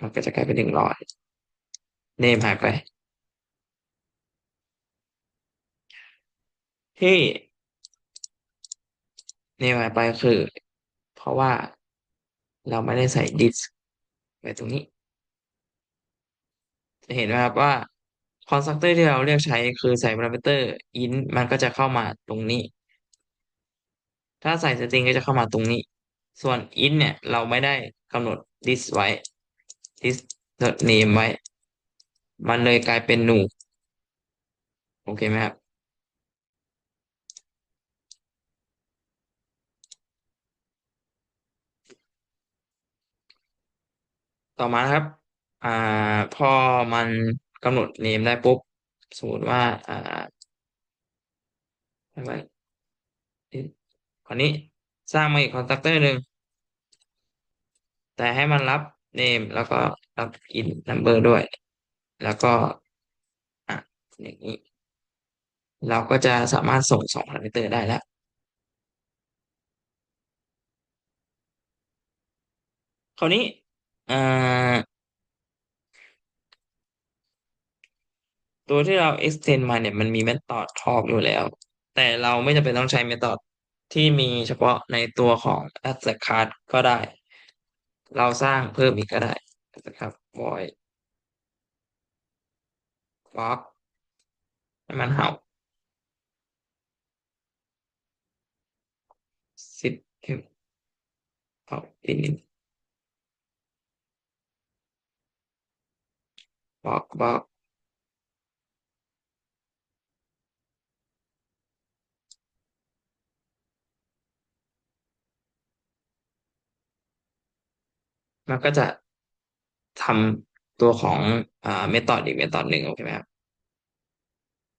มันก็จะกลายเป็นหนึ่งร้อย name หายไป ที่ name หายไปคือ เพราะว่าเราไม่ได้ใส่ this ไว้ตรงนี้ จะเห็นไหมครับว่า constructor ที่เราเรียกใช้คือใส่ parameter int มันก็จะเข้ามาตรงนี้ ถ้าใส่ string ก็จะเข้ามาตรงนี้ ส่วน int เนี่ย เราไม่ได้กำหนด this ไว้ this name ไว้ มันเลยกลายเป็น null โอเคไหมครับ ต่อมานะครับ อ่า พอมันกำหนด name ได้ปุ๊บ สมมติว่า อ่าอะไรคราวนี้สร้างมาอีก constructor หนึ่งแต่ให้มันรับ name แล้วก็รับ in number ด้วย แล้วก็อะอย่างนี้ เราก็จะสามารถส่งสองพารามิเตอร์ได้แล้วคราวนี้ตัวที่เรา extend มาเนี่ยมันมี method talk อยู่แล้ว แต่เราไม่จำเป็นต้องใช้ method ที่มีเฉพาะในตัวของ abstract class ก็ได้ เราสร้างเพิ่มอีกก็ได้นะครับ void walk ให้มันเห่า sit เห่าอีกนิด walk walk มันก็จะทำตัวของอ่า method อีก method หนึ่งโอเคไหมครับ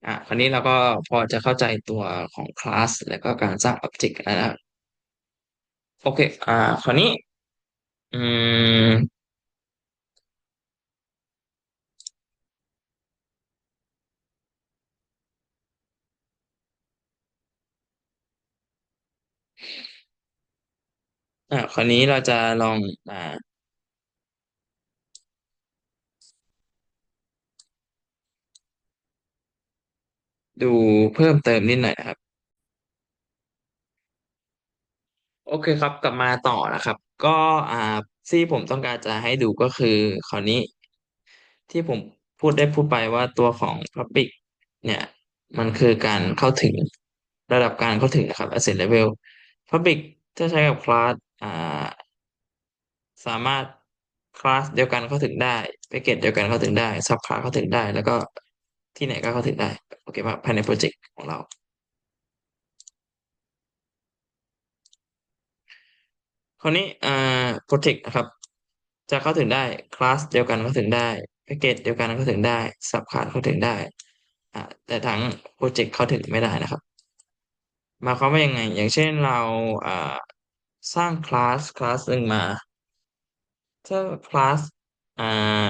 อะคราวนี้เราก็พอจะเข้าใจตัวของ class แล้วก็การสร้าง object แล้วนะครับโอเค อ่า คราวนี้ อืม อ่าคราวนี้เราจะลอง อ่า ดูเพิ่มเติมนิดหน่อยนะครับ โอเคครับกลับมาต่อนะครับ ก็อ่าที่ผมต้องการจะให้ดูก็คือคราวนี้ ที่ผมพูดได้พูดไปว่าตัวของ Public เนี่ย มันคือการเข้าถึงระดับการเข้าถึงนะครับ Asset Level Public ถ้าใช้กับคลาสอ่าสามารถคลาสเดียวกันเข้าถึงได้แพ็กเกจเดียวกันเข้าถึงได้ซับคลาสเข้าถึงได้ แล้วก็ ที่ไหนก็เข้าถึงได้โอเคป่ะภายในโปรเจกต์ของเรา คราวนี้อ่า protect นะครับ จะเข้าถึงได้คลาสเดียวกันเข้าถึงได้แพ็กเกจเดียวกันเข้าถึงได้สับคลาสเข้าถึงได้อ่าแต่ทั้งโปรเจกต์เข้าถึงไม่ได้นะครับหมายความว่ายังไง อย่างเช่นเราอ่าสร้างคลาสคลาสหนึ่งมาถ้าคลาสอ่า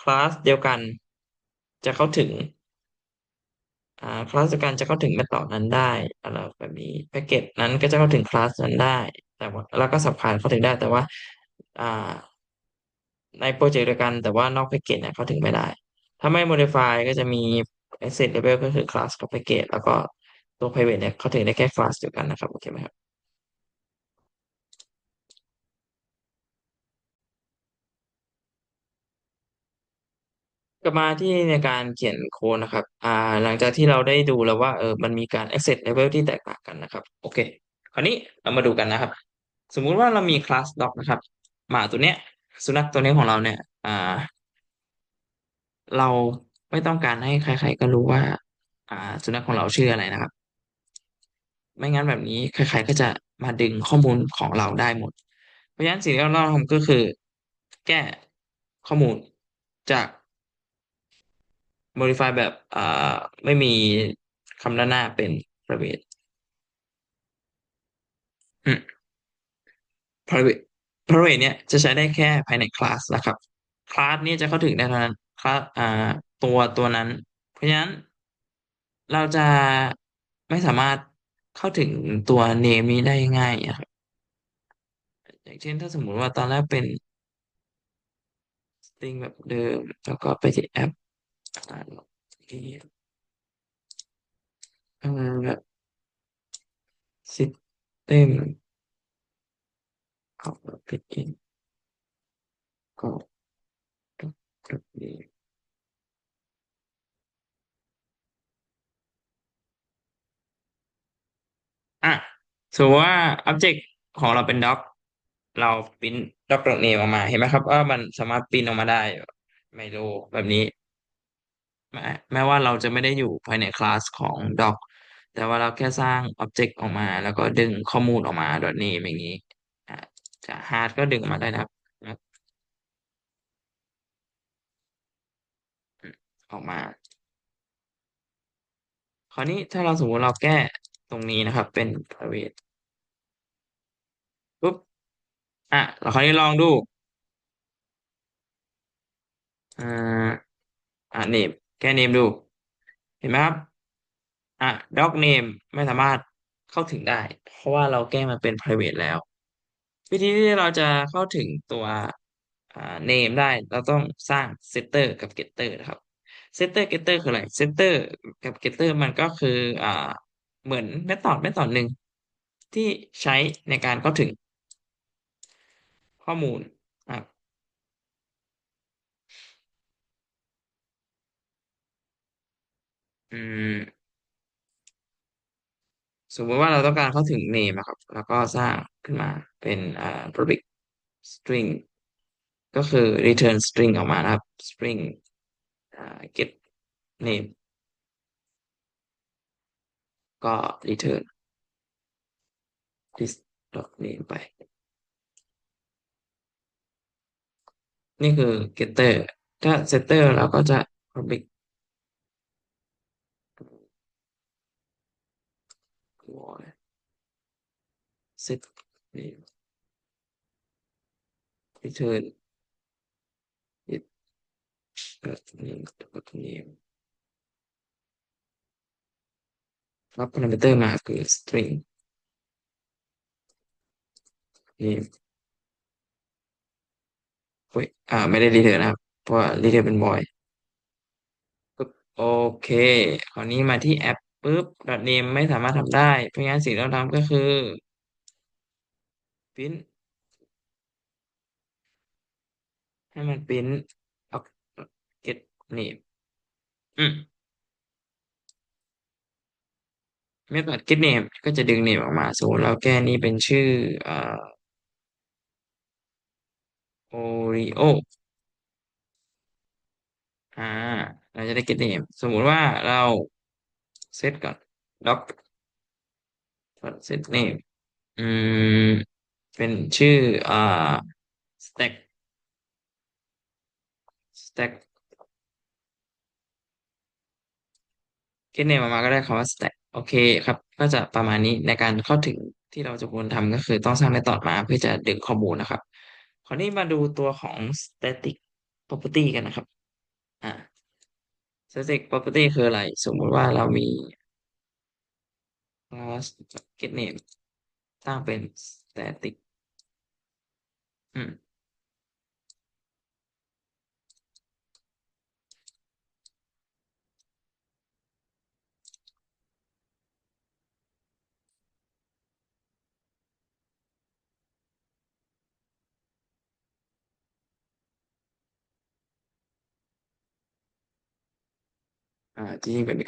คลาสเดียวกัน จะเข้าถึงอ่าคลาสกันจะเข้าถึงเมธอดนั้นได้อะไรแบบนี้แพ็กเกจนั้นก็จะเข้าถึงคลาสนั้นได้ แต่ว่าแล้วก็สับคลาสเข้าถึงได้ แต่ว่าอ่าในโปรเจกต์เดียวกัน แต่ว่านอกแพ็กเกจเนี่ยเข้าถึงไม่ได้ ถ้าไม่ modify ก็จะมี asset level ก็คือ class กับ package แล้วก็ตัว private เนี่ยเข้าถึงได้แค่ class เดียวกันนะครับ โอเคไหมครับ กลับมาที่ในการเขียนโค้ดนะครับ อ่า หลังจากที่เราได้ดูแล้วว่า เออ มันมีการ access level ที่แตกต่างกันนะครับ โอเค คราวนี้เรามาดูกันนะครับ สมมุติว่าเรามี class dog นะครับ หมาตัวเนี้ย สุนัขตัวนี้ของเราเนี่ย อ่า เราไม่ต้องการให้ใคร ๆ ก็รู้ว่า อ่า สุนัขของเราชื่ออะไรนะครับ ไม่งั้นแบบนี้ใครๆก็จะมาดึงข้อมูลของเราได้หมด เพราะฉะนั้นสิ่งที่เราต้องทำก็คือ แก้ข้อมูลจาก modify แบบอ่าไม่มีคำด้านหน้าเป็น private อืม private private เนี่ยจะใช้ได้แค่ภายในคลาสนะครับคลาสนี้จะเข้าถึงได้เท่านั้นคลาสอ่าตัวตัวนั้น เพราะฉะนั้น เราจะไม่สามารถเข้าถึงตัว name นี้ได้ง่ายนะครับอย่างเช่นถ้าสมมุติว่าตอนแรกเป็น string แบบเดิม แล้วก็ไปที่แอป อ่านที่ทำงานแบบ system เอาแบบปิดอินก็แบบนี้อะสมมติว่า object ของเราเป็น doc เราปริ้น doc name ออกมา เห็นไหมครับว่ามันสามารถปริ้นออกมาได้ไม่รู้แบบนี้ แม้แม้ว่าเราจะไม่ได้อยู่ภายในคลาสของ doc แต่ว่าเราแค่สร้าง object ออกมา แล้วก็ดึงข้อมูลออกมา .name อย่างนี้อะจะ hard ก็ดึงออกมาได้นะครับ ออกมา คราวนี้ถ้าเราสมมติเราแก้ตรงนี้นะครับ เป็น private ปุ๊บอะเราคราวนี้ลองดูอ่าอ่า name แก้ name ดู เห็นไหมครับ อะ dog name ไม่สามารถเข้าถึงได้ เพราะว่าเราแก้มันเป็น private แล้ว วิธีที่เราจะเข้าถึงตัว name ได้ เราต้องสร้าง setter กับ getter นะครับ setter getter คืออะไร setter กับ getter มันก็คืออ่าเหมือน method method หนึ่งที่ใช้ในการเข้าถึงข้อมูลครับ อืม สมมติว่าเราต้องการเข้าถึง name นะครับ แล้วก็สร้างขึ้นมาเป็นอ่า public string ก็คือ return string ออกมานะครับ string อ่า get name ก็ return this dot name ไป นี่คือ getter ถ้า setter เราก็จะ public one set name return it that name dot name รับพารามิเตอร์มาคือ string name เฮ้ยอ่า ไม่ได้รีเทิร์นนะครับ เพราะรีเทิร์นเป็นบอยโอเค คราวนี้มาที่แอป ปุ๊บ dot name ไม่สามารถทำได้ เพราะงั้นสิ่งที่เราทำก็คือ print ให้มัน print เอา get name อืม method get name ก็จะดึง name ออกมาสมมติเราแก้นี้เป็นชื่ออ่า oreo อ่า เราจะได้ get name สมมุติว่าเรา เซตก่อน doc set name อืม เป็นชื่ออ่า stack stack get name ออกมาก็ได้คำว่า stack โอเคครับ ก็จะประมาณนี้ในการเข้าถึงที่เราจะควรทำก็คือต้องสร้างในต่อมาเพื่อจะดึงข้อมูลนะครับ คราวนี้มาดูตัวของ static property กันนะครับ อ่า static property คืออะไร สมมุติว่าเรามี class get name ตั้งเป็น static อืม อ่าจริงๆแบบนี้